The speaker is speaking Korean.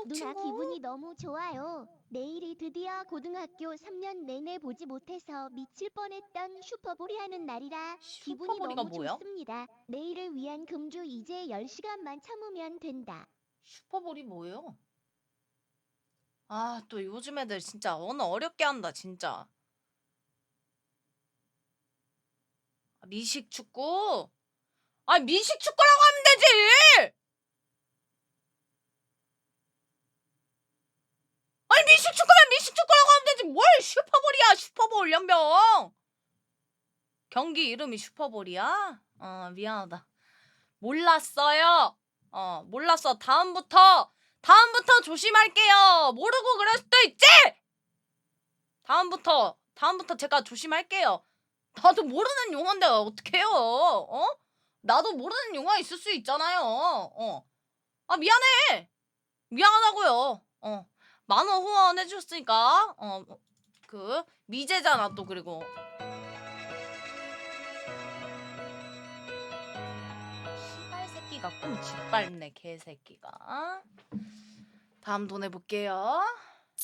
똑 누나 친구. 기분이 너무 좋아요. 내일이 드디어 고등학교 3년 내내 보지 못해서 미칠 뻔했던 슈퍼볼이 하는 날이라 기분이 슈퍼볼이가 너무 뭐야? 좋습니다. 내일을 위한 금주 이제 10시간만 참으면 된다. 슈퍼볼이 뭐예요? 아, 또 요즘 애들 진짜 언어 어렵게 한다, 진짜. 아, 미식 축구? 아, 미식 축구라고 하면 되지! 아니, 미식 축구면 미식 축구라고 하면 되지! 뭘 슈퍼볼이야, 슈퍼볼, 연병! 경기 이름이 슈퍼볼이야? 어, 미안하다. 몰랐어요. 어, 몰랐어. 다음부터, 다음부터 조심할게요. 모르고 그럴 수도 있지! 다음부터, 다음부터 제가 조심할게요. 나도 모르는 용어인데 어떡해요? 어? 나도 모르는 용어 있을 수 있잖아요. 어. 아, 미안해. 미안하다고요. 어. 만원 후원 해주셨으니까, 어, 그, 미제잖아, 또, 그리고. 시발 새끼가 꿈 짓밟네 개새끼가 다음 돈 해 볼게요